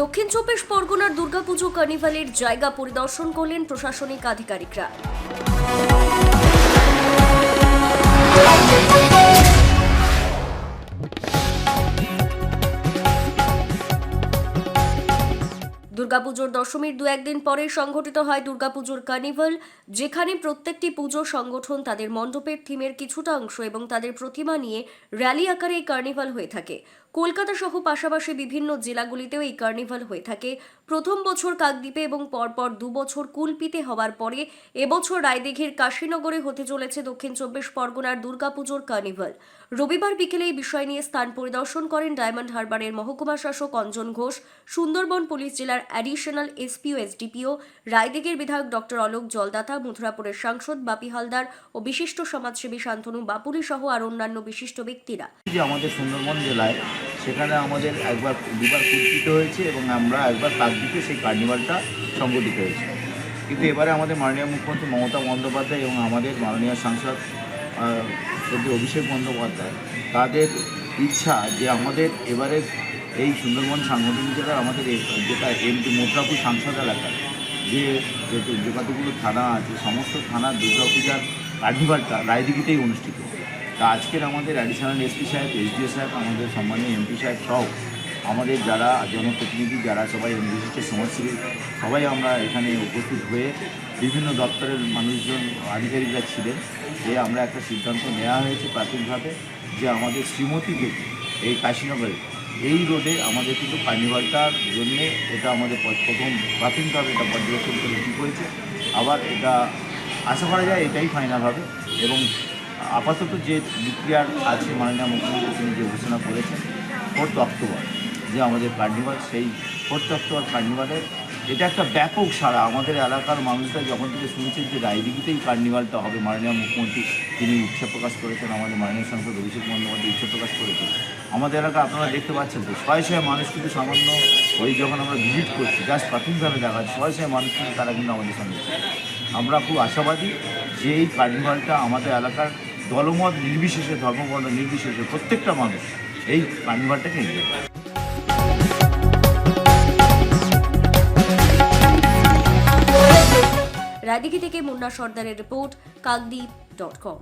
দক্ষিণ চব্বিশ পরগনার দুর্গাপুজো, কার্নিভালের জায়গা পরিদর্শন করলেন প্রশাসনিক আধিকারিকরা। দুর্গাপুজোর দশমীর দু একদিন পরে সংঘটিত হয় দুর্গাপুজোর কার্নিভাল, যেখানে প্রত্যেকটি পুজো সংগঠন তাদের মণ্ডপের থিমের কিছুটা অংশ এবং তাদের প্রতিমা নিয়ে র্যালি আকারে এই কার্নিভাল হয়ে থাকে। কলকাতা সহ পাশাপাশি বিভিন্ন জেলাগুলিতেও এই কার্নিভাল হয়ে থাকে। প্রথম বছর কাকদ্বীপে এবং পরপর দু বছর কুলপিতে হওয়ার পরে এবছর রায়দিঘির কাশীনগরে হতে চলেছে দক্ষিণ চব্বিশ পরগনার দুর্গাপুজোর কার্নিভাল। রবিবার বিকেলে এই বিষয় নিয়ে স্থান পরিদর্শন করেন ডায়মন্ড হারবারের মহকুমা শাসক অঞ্জন ঘোষ, সুন্দরবন পুলিশ জেলার অ্যাডিশনাল এসপিও, এসডিপিও, রায়দিঘির বিধায়ক ডক্টর অলোক জলদাতা, মথুরাপুরের সাংসদ বাপি হালদার ও বিশিষ্ট সমাজসেবী শান্তনু বাপুরি সহ আর অন্যান্য বিশিষ্ট ব্যক্তিরা। আমাদের সুন্দরবন জেলায় সেখানে আমাদের একবার দুবার কুর্তিত হয়েছে এবং আমরা একবার কাকদ্বীপে সেই কার্নিভালটা সংগঠিত হয়েছে। কিন্তু এবারে আমাদের মাননীয় মুখ্যমন্ত্রী মমতা বন্দ্যোপাধ্যায় এবং আমাদের মাননীয় সাংসদ শ্রদ্ধেয় অভিষেক বন্দ্যোপাধ্যায়, তাদের ইচ্ছা যে আমাদের এবারে এই সুন্দরবন সাংগঠনিক জেলার আমাদের যেটা এমপি মোদ্রাপুর সাংসদ এলাকা যে যে যে কতগুলো থানা আছে, সমস্ত থানার দুর্গাপূজার কার্নিভালটা রায়দিঘিতেই অনুষ্ঠিত। তা আজকের আমাদের অ্যাডিশনাল এসপি সাহেব এসডিও সাহেব, আমাদের সম্মানীয় এমপি সাহেব সহ আমাদের যারা জনপ্রতিনিধি, যারা সবাই বিশিষ্ট সমাজসেবী, সবাই আমরা এখানে উপস্থিত হয়ে বিভিন্ন দপ্তরের মানুষজন, আধিকারিকরা ছিলেন। যে আমরা একটা সিদ্ধান্ত নেওয়া হয়েছে প্রাথমিকভাবে যে আমাদের শ্রীমতী এই কাশীনগরে, এই রোডে আমাদের কিন্তু কার্নিভালটার জন্যে এটা আমাদের প্রথম প্রাথমিকভাবে এটা পর্যবেক্ষণ করে হয়েছে। আবার এটা আশা করা যায় এটাই ফাইনাল হবে এবং আপাতত যে ডিক্লিয়ার আছে মাননীয় মুখ্যমন্ত্রী, তিনি যে ঘোষণা করেছেন ফোর্থ অক্টোবর যে আমাদের কার্নিভাল সেই ফোর্থ অক্টোবর কার্নিভালের এটা একটা ব্যাপক সারা আমাদের এলাকার মানুষরা যখন থেকে শুনেছেন যে রায়দিঘিতেই কার্নিভালটা হবে, মাননীয় মুখ্যমন্ত্রী তিনি ইচ্ছা প্রকাশ করেছেন, আমাদের মাননীয় সাংসদ অভিষেক বন্দ্যোপাধ্যায় ইচ্ছা প্রকাশ করেছেন। আমাদের এলাকা আপনারা দেখতে পাচ্ছেন তো শয়ে শয়ে মানুষ কিন্তু সামান্য ওই যখন আমরা ভিজিট করছি জাস্ট প্রাথমিকভাবে দেখা শয়ে শয়ে মানুষ কিন্তু তারা কিন্তু আমাদের সঙ্গে আমরা খুব আশাবাদী যে এই কার্নিভালটা আমাদের এলাকার দলমত নির্বিশেষে ধর্মবর্ণ নির্বিশেষে প্রত্যেকটা মানুষ এই কার্নিভালটাকে এগিয়ে। রায়দিঘি থেকে মুন্না সর্দারের রিপোর্ট, কাকদ্বীপ ডট কম